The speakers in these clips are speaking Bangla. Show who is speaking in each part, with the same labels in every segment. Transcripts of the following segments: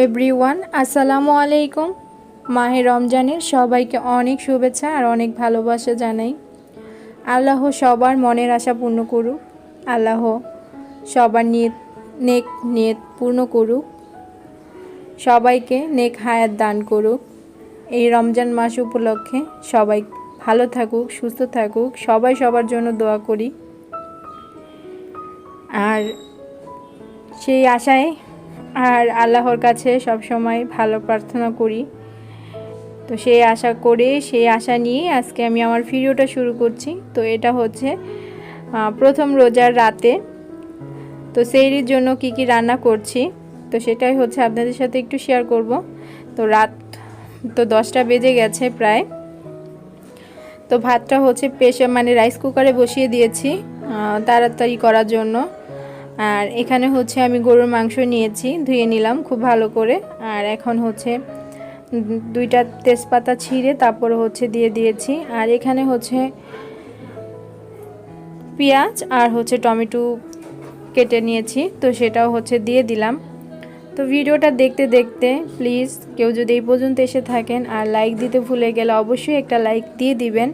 Speaker 1: এভরিওয়ান, আসসালামু আলাইকুম। মাহে রমজানের সবাইকে অনেক শুভেচ্ছা আর অনেক ভালোবাসা জানাই। আল্লাহ সবার মনের আশা পূর্ণ করুক। আল্লাহ সবার নিয়ত, নেক নিয়ত পূর্ণ করুক। সবাইকে নেক হায়াত দান করুক। এই রমজান মাস উপলক্ষে সবাই ভালো থাকুক, সুস্থ থাকুক। সবাই সবার জন্য দোয়া করি। আর সেই আশায় আর আল্লাহর কাছে সব সময় ভালো প্রার্থনা করি। তো সেই আশা করে, সেই আশা নিয়ে আজকে আমি আমার ভিডিওটা শুরু করছি। তো এটা হচ্ছে প্রথম রোজার রাতে। তো সেইরির জন্য কি কি রান্না করছি, তো সেটাই হচ্ছে আপনাদের সাথে একটু শেয়ার করব। তো রাত তো দশটা বেজে গেছে প্রায়। তো ভাতটা হচ্ছে প্রেশার মানে রাইস কুকারে বসিয়ে দিয়েছি তাড়াতাড়ি করার জন্য। আর এখানে হচ্ছে আমি গরুর মাংস নিয়েছি, ধুয়ে নিলাম খুব ভালো করে। আর এখন হচ্ছে দুইটা তেজপাতা ছিঁড়ে তারপরে হচ্ছে দিয়ে দিয়েছি। আর এখানে হচ্ছে পেঁয়াজ আর হচ্ছে টমেটো কেটে নিয়েছি, তো সেটাও হচ্ছে দিয়ে দিলাম। তো ভিডিওটা দেখতে দেখতে প্লিজ কেউ যদি এই পর্যন্ত এসে থাকেন আর লাইক দিতে ভুলে গেলে অবশ্যই একটা লাইক দিয়ে দিবেন।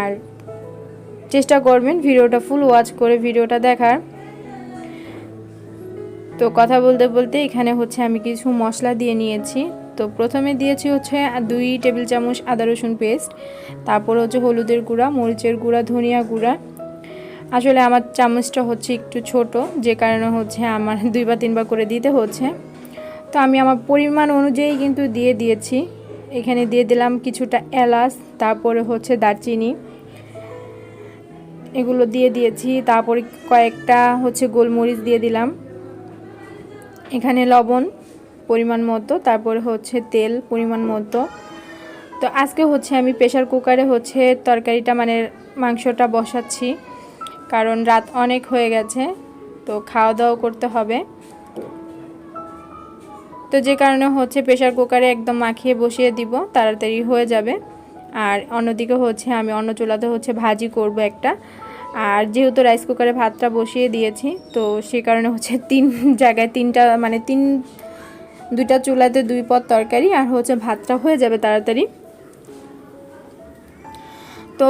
Speaker 1: আর চেষ্টা করবেন ভিডিওটা ফুল ওয়াচ করে ভিডিওটা দেখার। তো কথা বলতে বলতে এখানে হচ্ছে আমি কিছু মশলা দিয়ে নিয়েছি। তো প্রথমে দিয়েছি হচ্ছে দুই টেবিল চামচ আদা রসুন পেস্ট, তারপর হচ্ছে হলুদের গুঁড়া, মরিচের গুঁড়া, ধনিয়া গুঁড়া। আসলে আমার চামচটা হচ্ছে একটু ছোট, যে কারণে হচ্ছে আমার দুই বা তিনবার করে দিতে হচ্ছে। তো আমি আমার পরিমাণ অনুযায়ী কিন্তু দিয়ে দিয়েছি। এখানে দিয়ে দিলাম কিছুটা এলাচ, তারপরে হচ্ছে দারচিনি। এগুলো দিয়ে দিয়েছি, তারপরে কয়েকটা হচ্ছে গোলমরিচ দিয়ে দিলাম। এখানে লবণ পরিমাণ মতো, তারপরে হচ্ছে তেল পরিমাণ মতো। তো আজকে হচ্ছে আমি প্রেশার কুকারে হচ্ছে তরকারিটা মানে মাংসটা বসাচ্ছি, কারণ রাত অনেক হয়ে গেছে, তো খাওয়া দাওয়া করতে হবে। তো যে কারণে হচ্ছে প্রেশার কুকারে একদম মাখিয়ে বসিয়ে দিব, তাড়াতাড়ি হয়ে যাবে। আর অন্যদিকে হচ্ছে আমি অন্য চুলাতে হচ্ছে ভাজি করব একটা। আর যেহেতু রাইস কুকারে ভাতটা বসিয়ে দিয়েছি, তো সে কারণে হচ্ছে তিন জায়গায় তিনটা মানে তিন, দুইটা চুলাতে দুই পদ তরকারি আর হচ্ছে ভাতটা হয়ে যাবে তাড়াতাড়ি। তো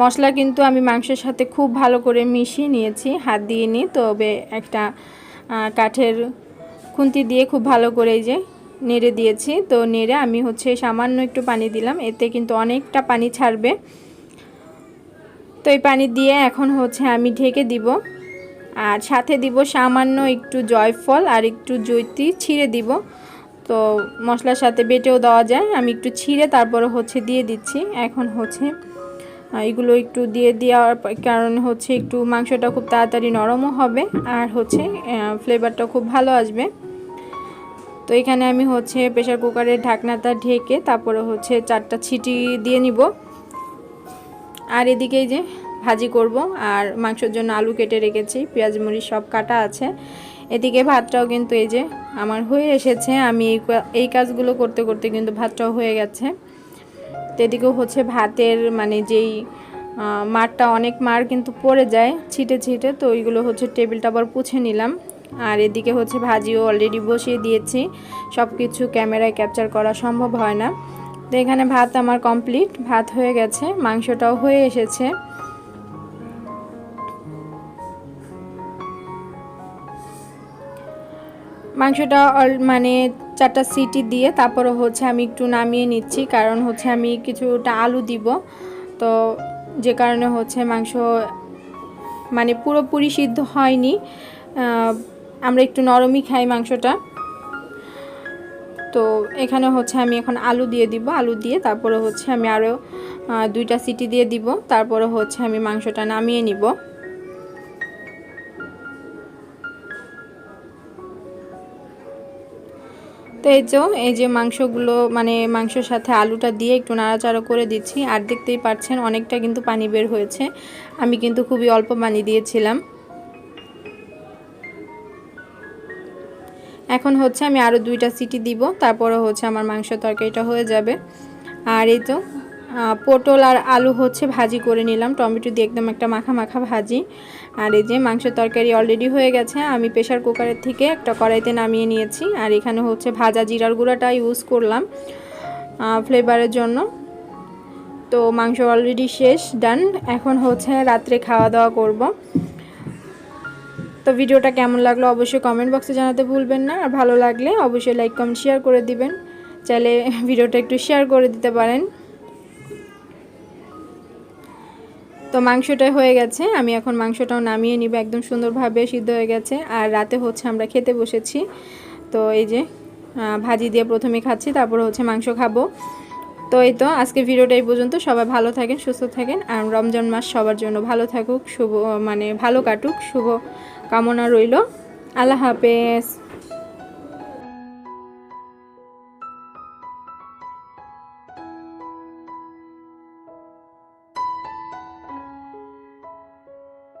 Speaker 1: মশলা কিন্তু আমি মাংসের সাথে খুব ভালো করে মিশিয়ে নিয়েছি, হাত দিয়ে নিই তবে একটা কাঠের খুন্তি দিয়ে খুব ভালো করে এই যে নেড়ে দিয়েছি। তো নেড়ে আমি হচ্ছে সামান্য একটু পানি দিলাম, এতে কিন্তু অনেকটা পানি ছাড়বে। তো এই পানি দিয়ে এখন হচ্ছে আমি ঢেকে দিব। আর সাথে দিব সামান্য একটু জয়ফল আর একটু জৈতি ছিঁড়ে দিব। তো মশলার সাথে বেটেও দেওয়া যায়। আমি একটু ছিঁড়ে তারপরে হচ্ছে দিয়ে দিচ্ছি। এখন হচ্ছে এগুলো একটু দিয়ে দেওয়ার কারণে হচ্ছে একটু মাংসটা খুব তাড়াতাড়ি নরমও হবে আর হচ্ছে ফ্লেভারটা খুব ভালো আসবে। তো এখানে আমি হচ্ছে প্রেশার কুকারের ঢাকনাটা ঢেকে তারপরে হচ্ছে চারটা ছিটি দিয়ে নিব। আর এদিকে যে ভাজি করব, আর মাংসের জন্য আলু কেটে রেখেছি, পেঁয়াজ, মরিচ সব কাটা আছে। এদিকে ভাতটাও কিন্তু এই যে আমার হয়ে এসেছে, আমি এই কাজগুলো করতে করতে কিন্তু ভাতটাও হয়ে গেছে। তো এদিকেও হচ্ছে ভাতের মানে যেই মারটা অনেক মার কিন্তু পড়ে যায়, ছিটে ছিটে, তো ওইগুলো হচ্ছে টেবিলটা আবার পুছে নিলাম। আর এদিকে হচ্ছে ভাজিও অলরেডি বসিয়ে দিয়েছি সব কিছু ক্যামেরায় ক্যাপচার করা সম্ভব হয় না। তো এখানে ভাত আমার কমপ্লিট। ভাত হয়ে গেছে, মাংসটাও হয়ে এসেছে। মাংসটা মানে চারটা সিটি দিয়ে তারপরে হচ্ছে আমি একটু নামিয়ে নিচ্ছি, কারণ হচ্ছে আমি কিছুটা আলু দিব। তো যে কারণে হচ্ছে মাংস মানে পুরোপুরি সিদ্ধ হয়নি। আমরা একটু নরমই খাই মাংসটা। তো এখানে হচ্ছে আমি এখন আলু দিয়ে দিব, আলু দিয়ে তারপরে হচ্ছে আমি আরও দুইটা সিটি দিয়ে দিব, তারপরে হচ্ছে আমি মাংসটা নামিয়ে নিব। তো এই যে এই যে মাংসগুলো মানে মাংসের সাথে আলুটা দিয়ে একটু নাড়াচাড়া করে দিচ্ছি, আর দেখতেই পাচ্ছেন অনেকটা কিন্তু পানি বের হয়েছে। আমি কিন্তু খুবই অল্প পানি দিয়েছিলাম। এখন হচ্ছে আমি আরও দুইটা সিটি দিব, তারপরে হচ্ছে আমার মাংস তরকারিটা হয়ে যাবে। আর এই তো পটল আর আলু হচ্ছে ভাজি করে নিলাম, টমেটো দিয়ে একদম একটা মাখা মাখা ভাজি। আর এই যে মাংস তরকারি অলরেডি হয়ে গেছে, আমি প্রেশার কুকারের থেকে একটা কড়াইতে নামিয়ে নিয়েছি। আর এখানে হচ্ছে ভাজা জিরার গুঁড়াটা ইউজ করলাম ফ্লেভারের জন্য। তো মাংস অলরেডি শেষ ডান এখন হচ্ছে রাত্রে খাওয়া দাওয়া করব। তো ভিডিওটা কেমন লাগল অবশ্যই কমেন্ট বক্সে জানাতে ভুলবেন না। আর ভালো লাগলে অবশ্যই লাইক কমেন্ট শেয়ার করে দিবেন। চাইলে ভিডিওটা একটু শেয়ার করে দিতে পারেন। তো মাংসটা হয়ে গেছে। আমি এখন মাংসটাও নামিয়ে নিব। একদম সুন্দরভাবে সিদ্ধ হয়ে গেছে। আর রাতে হচ্ছে আমরা খেতে বসেছি। তো এই যে ভাজি দিয়ে প্রথমে খাচ্ছি, তারপর হচ্ছে মাংস খাব। তো এই তো, আজকে ভিডিওটা এই পর্যন্ত। সবাই ভালো থাকেন, সুস্থ থাকেন। আর রমজান মাস সবার জন্য ভালো থাকুক, শুভ মানে ভালো কাটুক, শুভ কামনা রইল। আল্লাহ হাফেজ।